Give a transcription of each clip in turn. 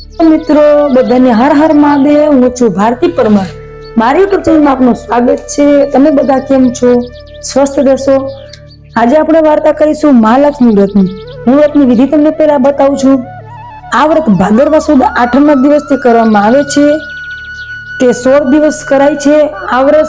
મિત્રો, બધાને હર હર મહાદેવ. હું છું ભારતી પરમાર. મારી યુટ્યુબ ચેનલમાં આપનું સ્વાગત છે. તમે બધા કેમ છો? સ્વસ્થ રહેશો? આજે આપણે વાર્તા કરીશું મહાલક્ષ્મી વ્રતની. હું વ્રતની વિધિ તમને પહેલા બતાવું છું. આ વ્રત ભાદરવા સુદ આઠમના દિવસથી કરવામાં આવે છે. તે સોળ દિવસ કરાય છે. આ વ્રત,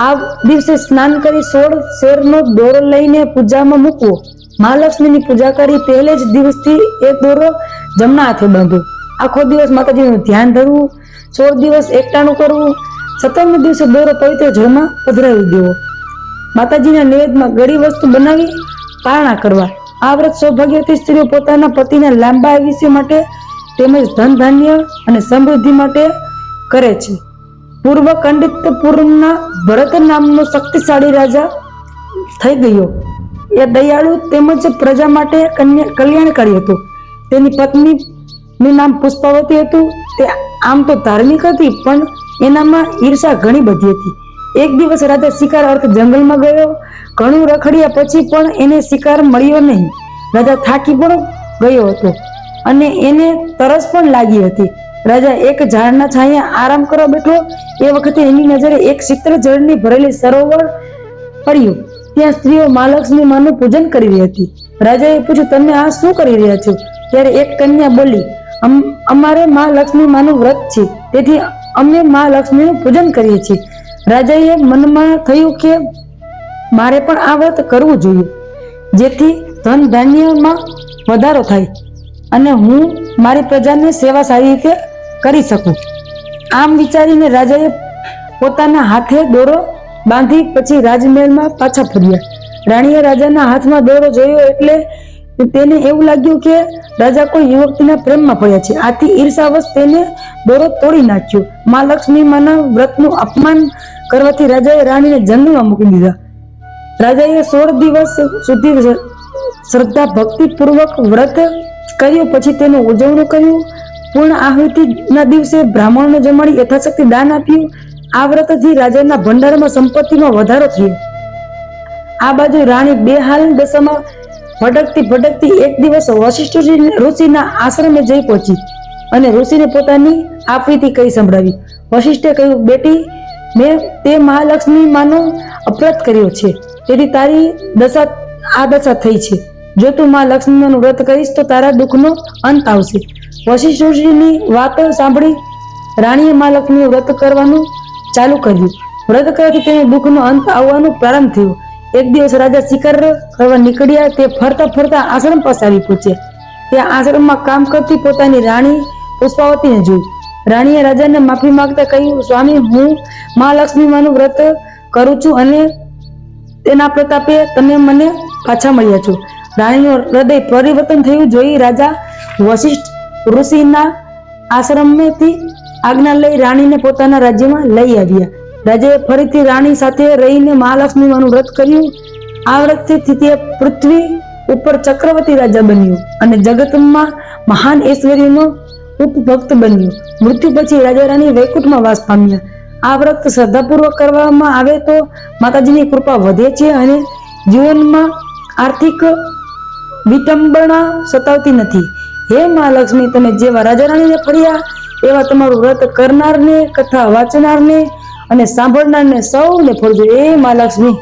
આ દિવસે સ્નાન કરી સોળ શેરનો દોરો લઈને પૂજામાં મૂકવો. મહાલક્ષ્મીની પૂજા કરી પહેલે જ દિવસથી એ દોરો જમણા હાથે બાંધો. આખો દિવસ માતાજીનું ધ્યાન ધરવું, સોળ દિવસ એકટાણું કરવું, સત્તરમે દિવસે દોરો પવિત્ર જળમાં પધરાવી દેવો. માતાજીના નિવેદમાં ગળી વસ્તુ બનાવી પારણા કરવા. આ વ્રત સૌભાગ્યવતી સ્ત્રીઓ પોતાના પતિના લાંબા આયુષ્ય માટે તેમજ ધન ધાન્ય અને સમૃદ્ધિ માટે કરે છે. પૂર્વ કંડિતપુરના ભરત નામનો શક્તિશાળી રાજા થઈ ગયો. એ દયાળુ તેમજ પ્રજા માટે કન્યા કલ્યાણકારી હતો. તેની પત્ની નું નામ પુષ્પાવતી હતું. તે આમ તો ધાર્મિક હતી, પણ એનામાં ઈર્ષા ઘણી બધી હતી. એક દિવસ રાજા શિકાર અર્થ જંગલમાં ગયો. ઘણું રખડ્યા પછી પણ એને શિકાર મળ્યો નહીં. રાજા થાકી પણ ગયો હતો અને એને તરસ પણ લાગી હતી. રાજા એક ઝાડના છાંયા આરામ કરવા બેઠો. એ વખતે એની નજરે એક શીતળ જળની ભરેલી સરોવર પડ્યું. ત્યાં સ્ત્રીઓ મહાલક્ષ્મી માનું પૂજન કરી રહી હતી. રાજાએ પૂછ્યું તમે આ શું કરી રહ્યા છો? ત્યારે એક કન્યા બોલી "અમ- અમારે મહાલક્ષ્મી માનું વ્રત છે. તેથી અમે મહાલક્ષ્મીનું પૂજન કરીએ છીએ. રાજાએ મનમાં થયું કે મારે પણ આ વ્રત કરવું જોઈએ. જેથી ધન ધાન્યમાં વધારો થાય અને હું મારી પ્રજાને સેવા સારી રીતે કરી શકું. આમ વિચારીને રાજાએ પોતાના હાથે દોરો બાંધી પછી રાજમહેલમાં પાછા ફર્યા. રાણીએ રાજાના હાથમાં દોરો જોયો એટલે તેને એવું લાગ્યું કે રાજા કોઈ યુવતીના પ્રેમમાં પડ્યા છે. આથી ઈર્ષાવશ તેને દોરો તોડી નાખ્યો. મા લક્ષ્મી માના વ્રતનું અપમાન કરવાથી રાજાએ રાણીને જંગલમાં મૂકી દીધા. રાજાએ સોળ દિવસ સુધી શ્રદ્ધા ભક્તિપૂર્વક વ્રત કર્યું, પછી તેનું ઉજવણું કર્યું. પૂર્ણ આહુતિના દિવસે બ્રાહ્મણને જમાડી યથાશક્તિ દાન આપ્યું. આ વ્રતથી રાજાના ભંડારમાં સંપત્તિમાં વધારો થયો. આ બાજુ રાણી બે હાલ દશામાં ભટકતી ભટકતી એક દિવસ વશિષ્ઠ ઋષિના આશ્રમે જઈ પહોંચી અને ઋષિને પોતાની આપવીતી કહી સંભળાવી, વશિષ્ઠે કહ્યું, બેટી, મેં તે મહાલક્ષ્મી માનો અપરાધ કર્યો છે. તેથી તારી દશા, આ દશા થઈ છે. જો તું મા લક્ષ્મીનું વ્રત કરીશ, તો તારા દુઃખનો અંત આવશે. વશિષ્ઠ ઋષિની વાતો સાંભળી રાણીએ મા લક્ષ્મીનું વ્રત કરવાનું ચાલુ કર્યું. વ્રત કરવાથી તેને દુઃખનો અંત આવવાનો પ્રારંભ થયો. એક દિવસ રાજા શિકાર કરવા નીકળ્યા, તે ફરતા ફરતા આશ્રમ પાસે આવી પહોંચ્યા. ત્યાં આશ્રમમાં કામ કરતી પોતાની રાણી પુષ્પાવતીને જોઈ. રાણીએ રાજાને માફી માંગતા કહ્યું, સ્વામી, હું મહાલક્ષ્મી માનું વ્રત કરું છું અને તેના પ્રતાપે તમે મને પાછા મળ્યા છો. રાણીનું હૃદય પરિવર્તન થયું, જોઈ રાજા વશિષ્ઠ ઋષિના આશ્રમેથી આજ્ઞા લઈ રાણીને પોતાના રાજ્યમાં લઈ આવ્યા. રાજાએ ફરીથી રાણી સાથે રહીને મહાલક્ષ્મીમાનું વ્રત કર્યું. આ વ્રતથી તે પૃથ્વી ઉપર ચક્રવર્તી રાજા બન્યો અને જગતમાં મહાન ઐશ્વર્યનો ઉપભક્ત બન્યો. મૃત્યુ પછી રાજા રાણી વૈકુંઠમાં વાસ પામ્યા. આ વ્રત શ્રદ્ધાપૂર્વક કરવામાં આવે તો માતાજીની કૃપા વધે છે અને જીવનમાં આર્થિક વિટંબણા સતાવતી નથી. હે મહાલક્ષ્મી, તમે જેવા રાજા રાણીને ફર્યા, એવા તમારું વ્રત કરનારને, કથા વાંચનારને અને સાંભળનારને સૌને ફળજો. એ મહાલક્ષ્મી